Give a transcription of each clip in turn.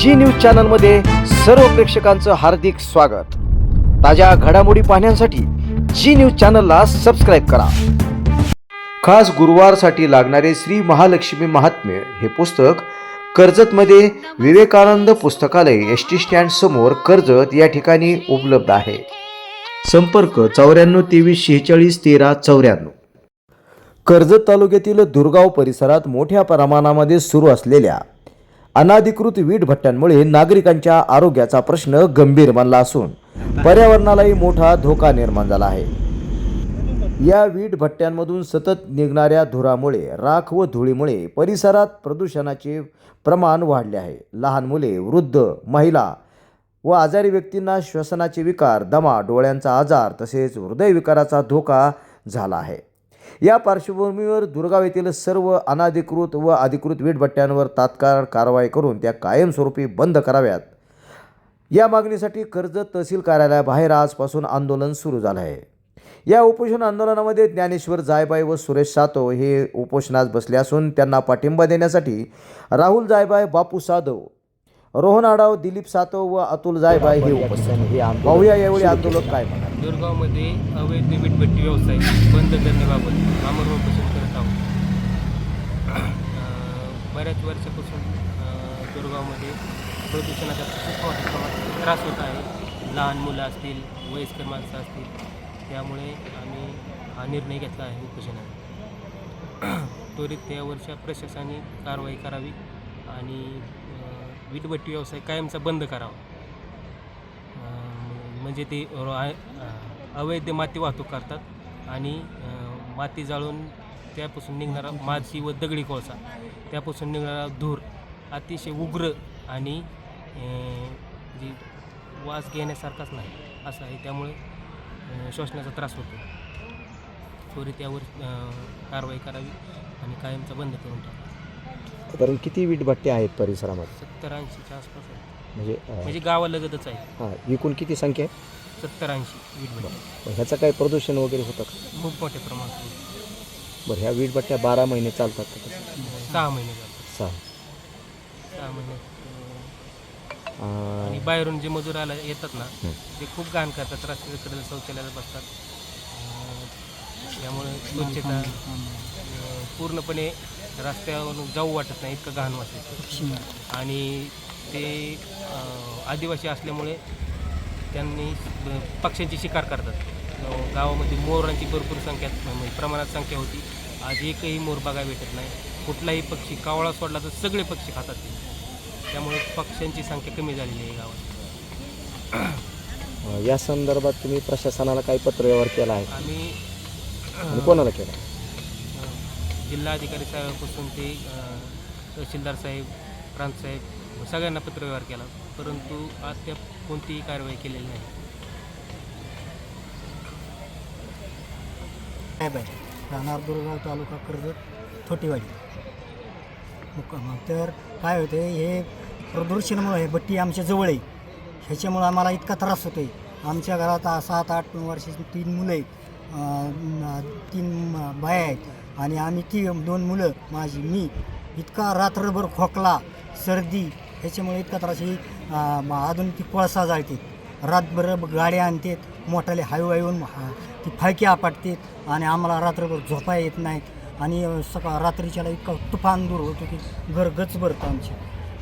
जी news चॅनलमध्ये सर्व प्रेक्षकांचं हार्दिक स्वागत. ताज्या घडामोडी पाहण्यासाठी जी न्यूज चॅनलला सबस्क्राईब करा. खास गुरुवारसाठी लागणारे श्री महालक्ष्मी महात्म्य हे पुस्तक कर्जतमध्ये विवेकानंद पुस्तकालय एस टी स्टँड समोर कर्जत या ठिकाणी उपलब्ध आहे. संपर्क चौऱ्याण्णव तेवीस शेहेचाळीस तेरा चौऱ्याण्णव. कर्जत तालुक्यातील दुर्गाव परिसरात मोठ्या प्रमाणामध्ये सुरू असलेल्या अनाधिकृत वीट भट्ट्यांमुळे नागरिकांच्या आरोग्याचा प्रश्न गंभीर बनला असून पर्यावरणालाही मोठा धोका निर्माण झाला आहे. या वीट भट्ट्यांमधून सतत निघणाऱ्या धुरामुळे राख व धुळीमुळे परिसरात प्रदूषणाचे प्रमाण वाढले आहे. लहान मुले वृद्ध महिला व आजारी व्यक्तींना श्वसनाचे विकार दमा डोळ्यांचा आजार तसेच हृदयविकाराचा धोका झाला आहे. या पार्श्वभूमीवर दुर्गाव येथील सर्व अनाधिकृत व अधिकृत वीटभट्ट्यांवर तात्काळ कारवाई करून त्या कायमस्वरूपी बंद कराव्यात. या मागणीसाठी कर्जत तहसील कार्यालयाबाहेर आजपासून आंदोलन सुरू झालं आहे. या उपोषण आंदोलनामध्ये ज्ञानेश्वर जायबाई व सुरेश सातव हे उपोषणास बसले असून त्यांना पाठिंबा देण्यासाठी राहुल जायबाई बापू साधव रोहन आडाव दिलीप सातव व अतुल जायबाई हे उपस्थित पाहूया यावेळी आंदोलक काय म्हणाले दुर्गावमध्ये अवैध वीटभट्टी व्यवसाय बंद करण्याबाबत आमरण उपोषण करत आहोत. बऱ्याच वर्षापासून दुर्गावमध्ये प्रदूषणाचा खूप मोठ्या प्रमाणात त्रास होत आहे. लहान मुलं असतील वयस्कर माणसं असतील त्यामुळे आम्ही हा निर्णय घेतला आहे उपोषणाचा त्वरित यावरच्या प्रशासनाने कारवाई करावी आणि वीटभट्टी व्यवसाय कायमचा बंद करावा. म्हणजे ते अवैध माती वाहतूक करतात आणि माती जाळून त्यापासून निघणारा माती व दगडी कोळसा त्यापासून निघणारा धूर अतिशय उग्र आणि जी वास घेण्यासारखाच नाही असं आहे. त्यामुळे अं, श्वसनाचा त्रास होतो. त्वरित यावर कारवाई करावी आणि कायमचा बंद करून टाका कारण किती वीट भट्टे आहेत परिसरामध्ये? सत्तर ऐंशीच्या आसपास आहे म्हणजे म्हणजे गावालगतच आहे. हां एकूण किती संख्या आहे? सत्तर ऐंशी वीट मग ह्याचं काही प्रदूषण वगैरे होतं का? खूप मोठ्या प्रमाणात. बरं ह्या वीट भट्ट्या बारा महिने चालतात का? सहा महिने झाले सहा. सहा महिने. अं, आणि बाहेरून जे मजूर आला येतात ना हं. ते खूप घाण करतात रस्त्याकडे शौचालयाला बसतात. अं, त्यामुळे स्वच्छता अं, पूर्णपणे रस्त्यावरून जाऊ वाटत नाही इतकं घाण वाटतं. आणि ते आदिवासी असल्यामुळे त्यांनी पक्ष्यांची शिकार करतात. गावामध्ये मोरांची भरपूर संख्या म्हणजे प्रमाणात संख्या होती. आज एकही मोर बघायला भेटत नाही. कुठलाही पक्षी कावळा सोडला तर सगळे पक्षी खातात ते. त्यामुळे पक्ष्यांची संख्या कमी झालेली आहे गावात. या संदर्भात तुम्ही प्रशासनाला काही पत्रव्यवहार केला आहे? आम्ही कोणाला केला? जिल्हाधिकारी साहेबापासून ते तहसीलदार साहेब प्रांत साहेब सगळ्यांना पत्रव्यवहार केला. परंतु अद्याप कोणतीही कारवाई केलेली नाही. साहेब राहणार दुर्गाव तालुका कर्जत थोटीवाडी. मुक्काम. तर काय होते हे प्रदूषणामुळं हे बट्टी आमच्या जवळ आहे. ह्याच्यामुळं आम्हाला इतका त्रास होतो आहे आमच्या घरात सात आठ वर्षाची तीन मुलं आहेत. तीन बाया आहेत. आणि आम्ही ती दोन मुलं माझी मी इतका रात्रभर खोकला सर्दी ह्याच्यामुळे इतका त्रास ही अजून ती कोळसा जाळते. रातभर गाड्या आणतात मोठाले हायवे येऊन ती फायकी आपटतात आणि आम्हाला रात्रभर झोपा येत नाहीत. आणि सकाळ रात्रीच्याला इतका तुफान दूर होतो की घर गच भरतं आमची.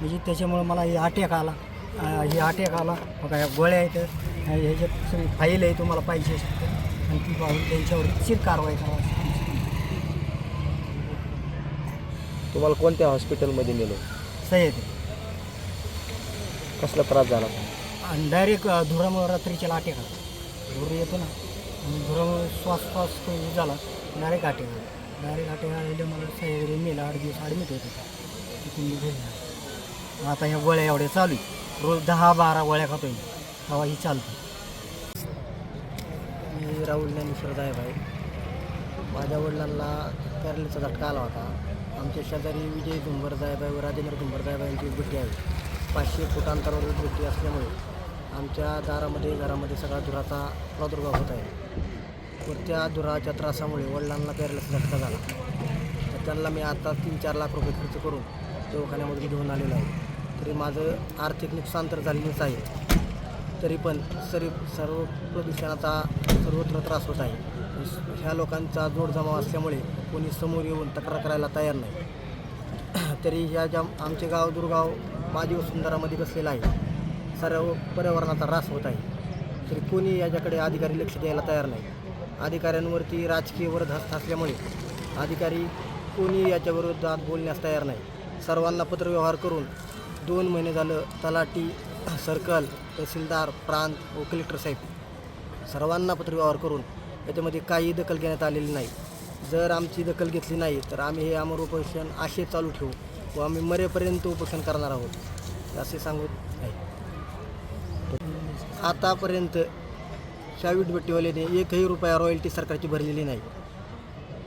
म्हणजे त्याच्यामुळं मला हे अटॅक आला. हे अटॅक आला. बघा ह्या गोळ्या आहेत ह्याच्यात सगळी फाईल आहे तुम्हाला पाहिजे आणि ती पाहून त्यांच्यावर चिर कारवाई करावी तुम्हाला कोणत्या हॉस्पिटलमध्ये नेलं? सह्य कसला त्रास झाला? आणि डायरेक्ट धुरामुळं रात्रीच्या अटॅक आला धूर येतो ना आणि धुरामुळे श्वास श्वास तो हे झाला डायरेक्ट आला डायरेक्ट अटॅक आलेलं मला सह्याद्री मेला आठ दिवस ॲडमिट होत होता. तिथून मी घरी आलो. आता ह्या गोळ्या एवढ्या चालू आहे. रोज दहा बारा गोळ्या खातोय तेव्हा ही चालते मी राहुल ज्ञानेश्वर भाई माझ्या वडिलांना पॅरलीचा झटका आला होता. आमच्या शेजारी विजय धुंबर जायबाई व राजेंद्र धुंबर जायबाई यांची बुट्टी आहे. पाचशे फूट अंतरावर बुट्टी असल्यामुळे आमच्या दारामध्ये घरामध्ये सगळा धुराचा प्रादुर्भाव होत आहे. व त्या धुराच्या त्रासामुळे वडिलांना पॅरलीचा झटका झाला. तर त्यांना मी आता तीन चार लाख रुपये खर्च करून दवाखान्यामध्ये घेऊन आलेलो आहे. तरी माझं आर्थिक नुकसान तर झालेलंच आहे. तरी पण सरी सर्व प्रदूषणाचा सर्वत्र त्रास होत आहे. ह्या लोकांचा जोड जमाव असल्यामुळे कोणी समोर येऊन तक्रार करायला तयार नाही. तरी ह्या ज्या आमचे गाव दुर्गाव माजी वसुंधरामध्ये बसलेलं आहे सर्व पर्यावरणाचा ऱ्हास होत आहे. तरी कोणी याच्याकडे अधिकारी लक्ष द्यायला तयार नाही. अधिकाऱ्यांवरती राजकीय वरदहस्त असल्यामुळे अधिकारी कोणी याच्याविरुद्ध आत बोलण्यास तयार नाही. सर्वांना पत्रव्यवहार करून दोन महिने झालं तलाठी सर्कल तहसीलदार प्रांत व कलेक्टर साहेब सर्वांना पत्रव्यवहार करून याच्यामध्ये काही दखल घेण्यात आलेली नाही. जर आमची दखल घेतली नाही तर आम्ही हे अमर उपोषण असे चालू ठेवू व आम्ही मरेपर्यंत उपोषण करणार आहोत असे सांगत नाही आतापर्यंत ह्या वीटभट्टीवाल्याने एकही रुपया रॉयल्टी सरकारची भरलेली नाही.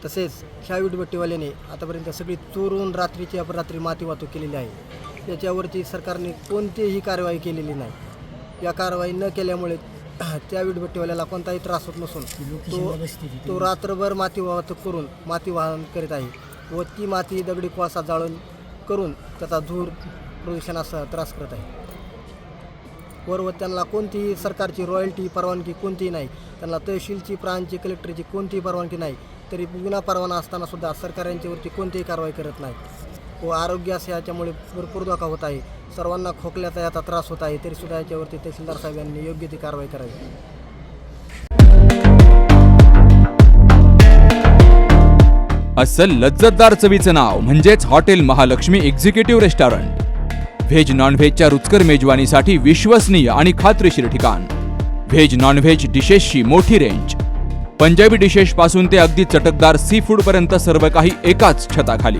तसेच ह्या वीटभट्टीवाल्याने आतापर्यंत सगळी चोरून रात्रीची अपरात्री माती वाहतूक केलेली आहे. त्याच्यावरती सरकारने कोणतीही कारवाई केलेली नाही. या कारवाई न केल्यामुळे त्या वीटभट्टीवाल्याला कोणताही त्रास होत नसून तो तो रात्रभर माती वाहतूक करून माती वाहन करीत आहे व ती माती दगडी कोळसा जाळून करून त्याचा धूर प्रदूषणाचा त्रास करत आहे. वर व त्यांना कोणतीही सरकारची रॉयल्टी परवानगी कोणतीही नाही. त्यांना तहसीलची प्रांतची कलेक्टरची कोणतीही परवानगी नाही. तरी विना परवाना असताना सुद्धा सरकार यांच्यावरती कोणतीही कारवाई करत नाही. व आरोग्यास याच्यामुळे भरपूर धोका होत आहे. सर्वांना खोकल्याचा याचा त्रास होत आहे तरीसुद्धा याच्यावरती तहसीलदार साहेबांनी योग्य ती कारवाई करावी. असं लज्जतदार चवीचं नाव म्हणजेच hotel Mahalakshmi executive restaurant veg नॉनव्हेजच्या रुचकर मेजवानीसाठी विश्वसनीय आणि खात्रीशीर ठिकाण. व्हेज नॉनव्हेज डिशेसची मोठी रेंज पंजाबी डिशेस पासून ते अगदी चटकदार सी फूड पर्यंत सर्व काही एकाच छताखाली.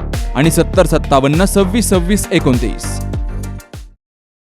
आणि सत्तर सत्तावन्न सव्वीस सव्वीस एकोणतीस.